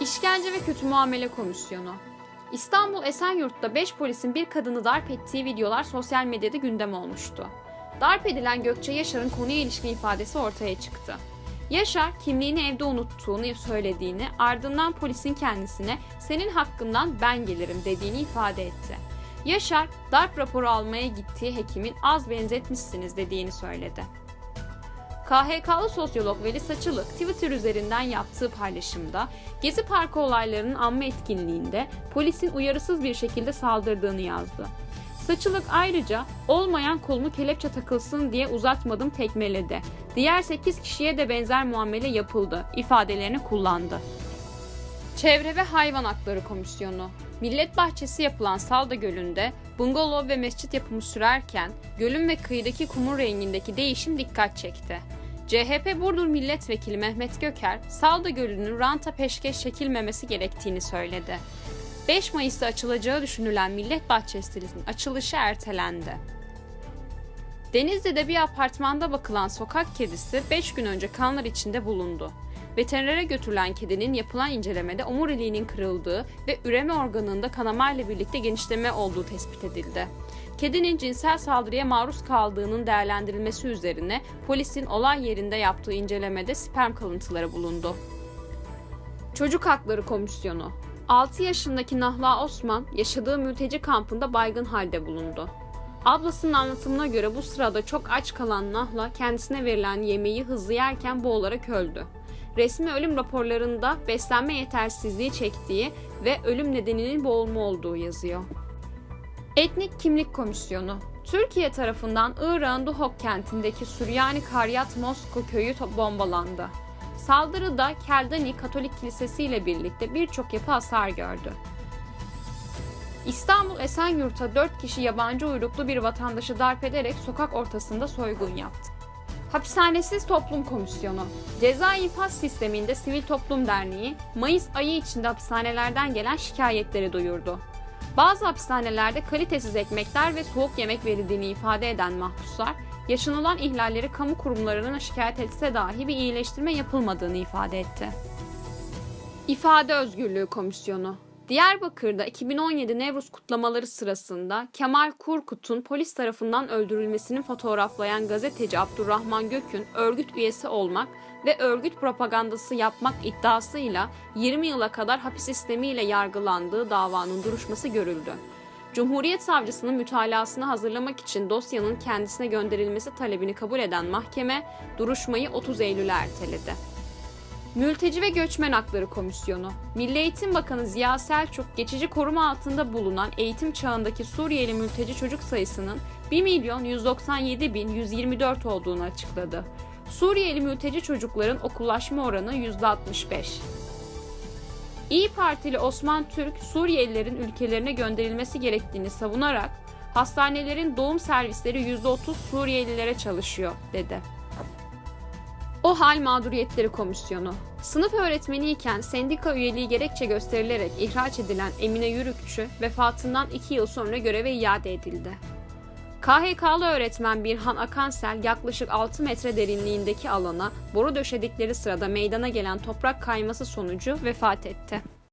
İşkence ve Kötü Muamele Komisyonu İstanbul Esenyurt'ta 5 polisin bir kadını darp ettiği videolar sosyal medyada gündem olmuştu. Darp edilen Gökçe Yaşar'ın konuya ilişkin ifadesi ortaya çıktı. Yaşar, kimliğini evde unuttuğunu söylediğini, ardından polisin kendisine senin hakkından ben gelirim dediğini ifade etti. Yaşar, darp raporu almaya gittiği hekimin az benzetmişsiniz dediğini söyledi. KHK'lı sosyolog Veli Saçılık Twitter üzerinden yaptığı paylaşımda Gezi Parkı olaylarının anma etkinliğinde polisin uyarısız bir şekilde saldırdığını yazdı. Saçılık ayrıca olmayan kolumu kelepçe takılsın diye uzatmadım tekmeledi. Diğer 8 kişiye de benzer muamele yapıldı ifadelerini kullandı. Çevre ve Hayvan Hakları Komisyonu Millet bahçesi yapılan Salda Gölü'nde bungalov ve mescit yapımı sürerken gölün ve kıyıdaki kumun rengindeki değişim dikkat çekti. CHP Burdur Milletvekili Mehmet Göker, Salda Gölü'nün ranta peşkeş çekilmemesi gerektiğini söyledi. 5 Mayıs'ta açılacağı düşünülen Millet Bahçesi'nin açılışı ertelendi. Denizli'de bir apartmanda bakılan sokak kedisi 5 gün önce kanlar içinde bulundu. Veterinere götürülen kedinin yapılan incelemede omuriliğinin kırıldığı ve üreme organında kanamayla birlikte genişleme olduğu tespit edildi. Kedinin cinsel saldırıya maruz kaldığının değerlendirilmesi üzerine polisin olay yerinde yaptığı incelemede sperm kalıntıları bulundu. Çocuk Hakları Komisyonu 6 yaşındaki Nahla Osman yaşadığı mülteci kampında baygın halde bulundu. Ablasının anlatımına göre bu sırada çok aç kalan Nahla kendisine verilen yemeği hızlı yerken boğularak öldü. Resmi ölüm raporlarında beslenme yetersizliği çektiği ve ölüm nedeninin boğulma olduğu yazıyor. Etnik Kimlik Komisyonu Türkiye tarafından Irak'ın Duhok kentindeki Süryani Karyat Mosko köyü bombalandı. Saldırıda Keldani Katolik Kilisesi ile birlikte birçok yapı hasar gördü. İstanbul Esenyurt'a 4 kişi yabancı uyruklu bir vatandaşı darp ederek sokak ortasında soygun yaptı. Hapishanesiz Toplum Komisyonu Ceza infaz sisteminde Sivil Toplum Derneği Mayıs ayı içinde hapishanelerden gelen şikayetleri duyurdu. Bazı hapishanelerde kalitesiz ekmekler ve soğuk yemek verildiğini ifade eden mahpuslar, yaşanılan ihlalleri kamu kurumlarına şikayet etse dahi bir iyileştirme yapılmadığını ifade etti. İfade Özgürlüğü Komisyonu Diyarbakır'da 2017 Nevruz kutlamaları sırasında Kemal Kurkut'un polis tarafından öldürülmesini fotoğraflayan gazeteci Abdurrahman Gök'ün örgüt üyesi olmak ve örgüt propagandası yapmak iddiasıyla 20 yıla kadar hapis sistemiyle yargılandığı davanın duruşması görüldü. Cumhuriyet Savcısının mütalasını hazırlamak için dosyanın kendisine gönderilmesi talebini kabul eden mahkeme duruşmayı 30 Eylül'e erteledi. Mülteci ve Göçmen Hakları Komisyonu Milli Eğitim Bakanı Ziya Selçuk, geçici koruma altında bulunan eğitim çağındaki Suriyeli mülteci çocuk sayısının 1 milyon 197 bin 124 olduğunu açıkladı. Suriyeli mülteci çocukların okullaşma oranı %65. İyi Partili Osman Türk, Suriyelilerin ülkelerine gönderilmesi gerektiğini savunarak, hastanelerin doğum servisleri %30 Suriyelilere çalışıyor, dedi. O Hal Mağduriyetleri Komisyonu. Sınıf öğretmeniyken sendika üyeliği gerekçe gösterilerek ihraç edilen Emine Yürükçü vefatından 2 yıl sonra göreve iade edildi. KHK'lı öğretmen Birhan Akansel yaklaşık 6 metre derinliğindeki alana boru döşedikleri sırada meydana gelen toprak kayması sonucu vefat etti.